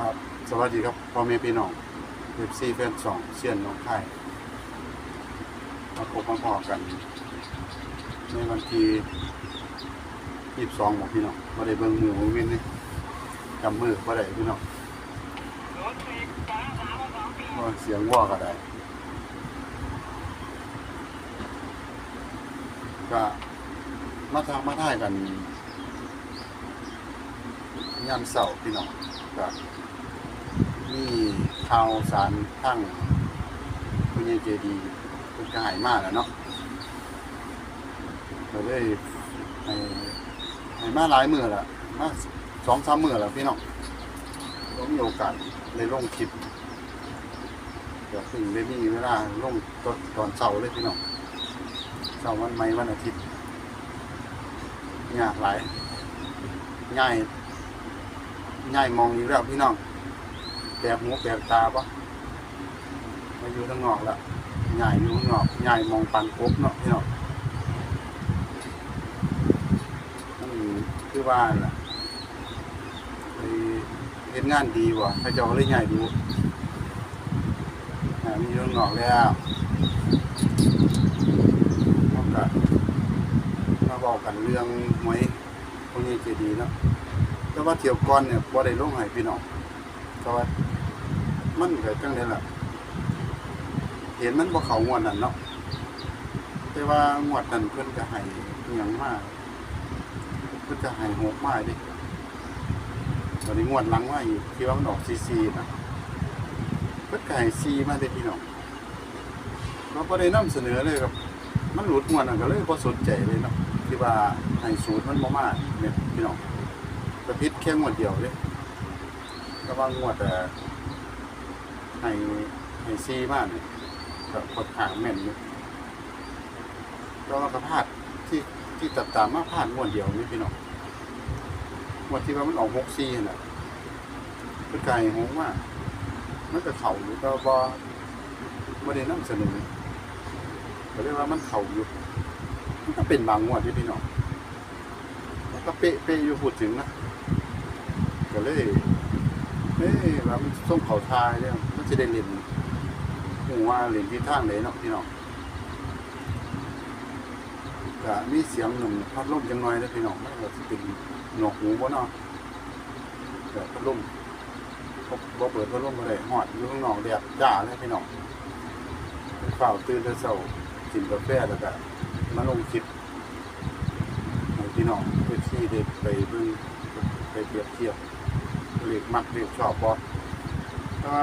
ครับ สวัสดีครับพ่อแม่พี่น้องเว็บซีแฟนสองเซียนน้องค่มาพบมาพอกัน ในวันที่ยี่สิบสองของพี่น้องมาได้เบิ่งมือมือวินนี่จำมือมาได้พี่น้องเสียงว่าก็ได้ก็มาทางมาท่ายกันยามเสาร์พี่น้อง ก็มีข่าวสารทั้งคุณยายเจดีเป็นกระหายมากแล้วเนาะเลยให้ให้มาหลายมือละมาสองสามมือแล้วพี่น้องก็มีโอกาสเลยลงคลิปเดี๋ยวถึงได้มีเวลาลงตอนตอนเสาร์เลยพี่น้องเสาร์วันไม่วันอาทิตย์ยากหลายง่าย ง่ายมองอยู่แล้วพี่น้องแปลกหูแปลกตาปะมาอยู่ทางนอกแล้วง่ายอยู่ข้างนอกง่ายมองปันกบเนาะพี่น้องมันคือว่าน่ะเห็นงานดีว่ะพระเจ้าเลยง่ายดูอ่ามีอยู่ข้างนอกแล้วกจากมาบอกกันเรื่องหวยพวกนี้เจดีเนาะ แต่ว่าเที่ยวก่อนเนี่ยบ่ได้ลงให้พี่น้องแต่ว่ามันก็จังได๋ล่ะ เห็นมันบ่เข้างวดนั้นเนาะแต่ว่างวดนั้นเพิ่นก็ให้อิหยังมาเพิ่นก็ให้หกมาดิตอนนี้งวดหลังมาอีกที่ว่ามันออก44นะเพิ่นก็ให้4มาเด้พี่น้องเราบ่ได้นำเสนอเลยครับมันหลุดงวดนั้นก็เลยบ่สนใจเลยเนาะที่ว่าให้สูตรมันบ่มาเนี่ยพี่น้อง กระพริบแค่งวดเดียวเลยก็ว่างวดแต่ให้ให้ซีมากเนี่ยก็กดหางแม่นอยู่ก็ว่ากระพาดที่ที่ตัดตามมาพลาดงวดเดียวนี่พี่น้องงวดที่ว่ามันออกหกซีน่ะเป็นไก่หงมากมันก็เข่าอยู่ก็บ่ไม่ได้นำเสนอก็เรียกว่ามันเข่าอยู่มันก็เป็นบางงวดที่พี่น้องแล้วก็เป๊ะเป๊ะอยู่พูดถึงนะ ก็เลยเอ้ยว่ามันส่งเขาทายเนี่ยมันจะได้เรียนหูว่าเรียนที่ทางไหนเนาะพี่น้องก็มีเสียงหนึ่งพัดลมจังน้อยนะพี่น้องมันก็สิเป็นหนวกหูบ่เนาะก็พัดลมบ่บ่เปิดพัดลมบ่ได้ฮอดอยู่ข้างนอกแดดจ้าเลยพี่น้องเฝ้าตื่นแต่เช้ากินกาแฟแล้วก็มาลงคลิปพี่น้องเพื่อที่ได้ไปเบิ่ง ไปเปรียบเทียบเรียกมักเรียกชอบบ่ถ้า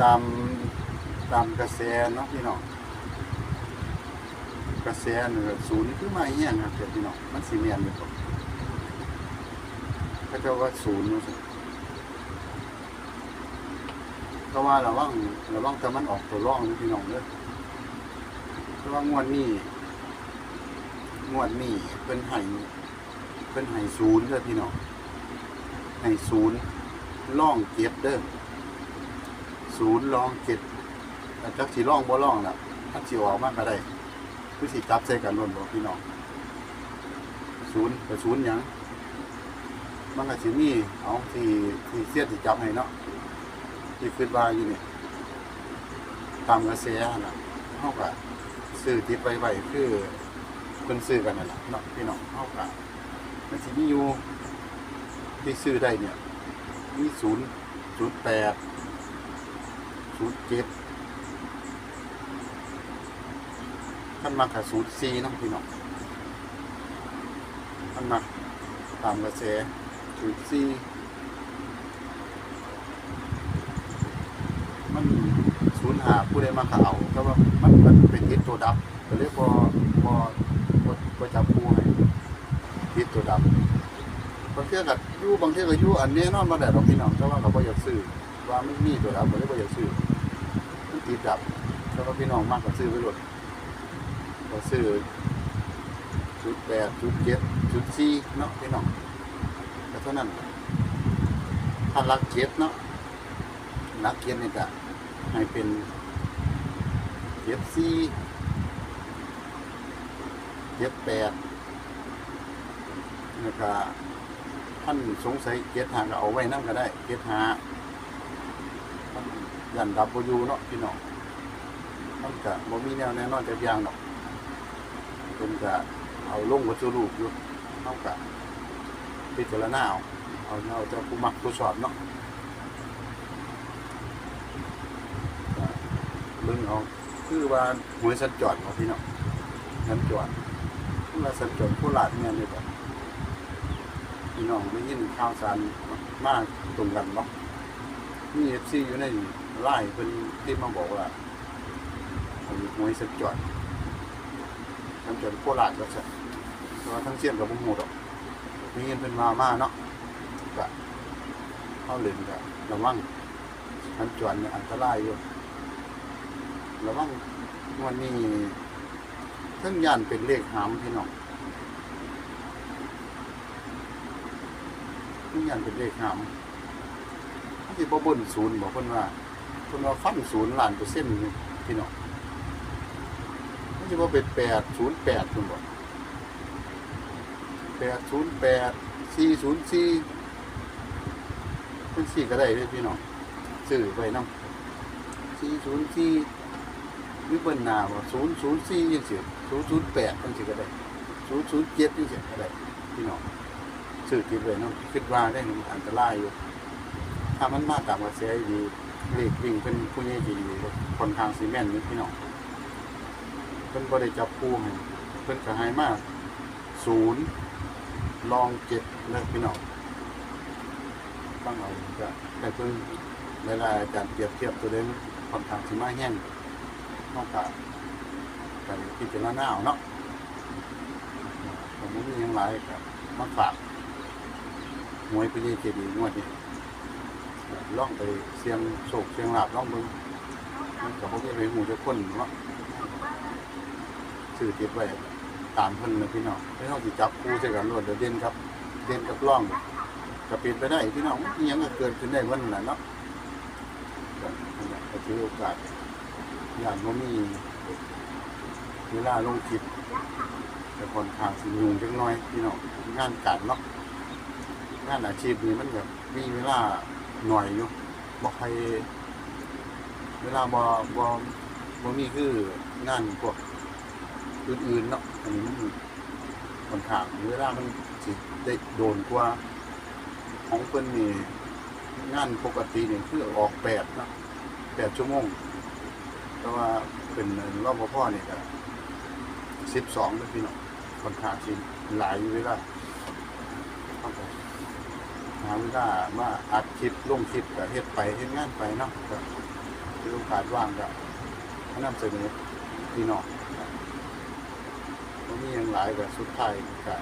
ตามตามกระแสเนาะพี่น้องกระแสนี่ก็ศูนย์คือมาเฮี้ยงครับพี่น้องมันสิเมียนอยู่ครับเขาเจ้าว่าศูนย์ว่าซั่นเพราะว่าระวังระวังแต่มันออกตัวร่องนะพี่น้องเด้อเพราะว่างวดนี้งวดนี้เป็นไห้ เป็นไห้ศูนย์เด้อพี่น้องไห้ศูนย์ล่องเจ็ดเด้อศูนย์ล่องเจ็ดแต่จักสีล่องบ่ล่องน่ะถ้าสิออกมากก็ได้คือสิจับใส่กันล้วนบ่พี่น้องศูนย์กับศูนย์หยังมันก็สิมีเอาที่ที่เสียดสิจับให้เนาะที่คิดว่าอยู่นี่ตามกระแสน่ะเฮาก็ซื้อติดไว้ไวคือเพิ่นซื้อกันนั่นล่ะเนาะพี่น้องเฮาก็ มันสิมีอยู่ที่ซื้อได้เนี่ย มีศูนย์ศูนย์แปดศูนย์เจ็ดท่านมากับศูนย์สี่น้องพี่น้องท่านมาตามกระแสศูนย์สี่มันศูนย์หาผู้ใดมาเขาเอาก็ว่ามันมันเป็นทิศตัวดับก็เลยพอพอพอพอจับผู้ให้ ทิศตัวดำบางเที่ยกับยู่บางเที่ยกับยู่อันนี้นอนมาแต่เราพี่น้องแต่ว่าเราก็อยากซื้อว่าไม่มีตัวดำเราเลยก็อยากซื้อมันติดดับแต่ว่าพี่น้องมากกว่าซื้อไปหมดก็ซื้อชุดแปดชุดเจ็ดชุดสี่เนาะพี่น้องแต่เท่านั้นถ้ารักเจ็ดเนาะรักเจ็ดนี่ก็ให้เป็นเจ็ดสี่เจ็ดแปด แล้วก็ท่านสงสัยเกียหาก็เอาไว้นั่งก็ได้ เกียรติหานยันดับบ่อยู่เนาะพี่น้องมันก็บ่มีแนวแน่นอนจะยางดอกเพิ่นก็เอาลงวัตถุรูปอยู่เฮาก็พิจารณาเอาเอาเอาจ้าผู้มักผู้สอบเนาะเบิ่งเอาคือว่าหวยสัญจรเนาะพี่น้องสัญจรคือว่าสัญจรโคราชแม่นนี่แบ่ พี่น้องได้ยินข่าวสารมากตรงกันเนาะมีเอฟซีอยู่ในไล่เป็นที่มาบอกว่าผมหวยสัญจรสัญจรโคราชก็ใช่แต่ว่าทั้งเสียนกับบุ้งหมดอกมีเงินเป็นมามาเนาะก็เข้าเล่นก็ระวังสัญจรเนี่ยอันตรายอยู่ระวังวันนี้ทั้งยานเป็นเลขหามพี่น้อง นี่ยันเป็นเลขหามที่บ่บนศูนย์บอกเพิ่นว่าเพิ่นว่าฟันศูนย์ล้านเปอร์เซ็นต์พี่น้องมันสิบ่เป็นแปดศูนย์แปดคุณบอกแปดศูนย์แปดสี่ศูนย์สี่เป็นสี่ก็ได้เลยพี่น้องซื้อไปน้ำสี่ศูนย์สี่หรือเปิ้นนาว่าศูนย์ศูนย์สี่ยังเสียศูนย์ศูนย์แปดยังเสียก็ได้ศูนย์ศูนย์เจ็ดยังเสียก็ได้พี่น้อง สื่อติดเลยเนาะคิดว่าได้มันอันตรายอยู่ ถ้ามันมาตามกระแสดีเลขวิ่งเป็นผู้ใหญ่ดีคนทางซีเมนต์นี่พี่น้องเพิ่นบ่ได้จับคู่ให้เพิ่นก็ให้มากศูนย์ลองเจ็ดเลยพี่น้องต้องเอาจะแต่เพิ่นเวลาอาจารย์เปรียบเทียบตัวเด่นค่อนข้างสิมาแห้งนอกจากการพิจารณาเอาเนาะผมบ่มีหยังหลายก็มาฝาก มวยพญาเจดีย์งวดนี้ล่องไปเสียงโศกเสียงหลาบล่องมึงมันกับพวกนี้ไปหูจะคนเนาะสื่อติดไว้ตามเพิ่นนะพี่น้องไม่ต้องจับคู่ใส่กันรวดเดี๋ยวเด่นครับ เด่นกับล่องก็เปลี่ยนไปได้พี่น้องยังก็เกิดขึ้นได้วันนั้นแหละเนาะก็นั่นแหละก็ถือโอกาสอย่างว่ามีเวลาลงคลิปแต่คนทางสิยุงจังน้อยพี่น้องงานการเนาะ งานอาชีพนี้มันแบบมีเวลาหน่อยอยู่บ่ใครเวลาบ่บ่บ่มีคืองานพวกอื่นๆเนาะอันนี้มันค่อนข้างเวลามันสิได้โดนกว่า ของเพิ่นนี่งานปกตินี่คือออกแปดเนาะแปดชั่วโมง แต่ว่าเป็นรอบพ่อนี่ก็สิบสองเลยพี่น้องค่อนข้างสิหลายเวลาาเวลามาอัดคลิปลงคลิปก็เฮ็ดไปเฮ็ดงานไปเนาะก็มีโอกาสว่างก็มานำเสนอพี่น้องก็มีอย่างหลายก็สุดท้ายก็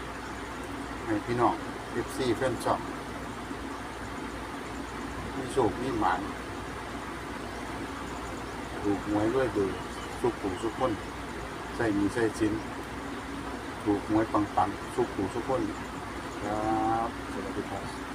ให้พี่น้อง FC แฟนช่องมีโชคมีหมานถูกหวยด้วยดูสุขผูสุขคนใส่มีใส่ชิ้นถูกหวยปังๆสุขผูสุขคนครับสวัสดีครับ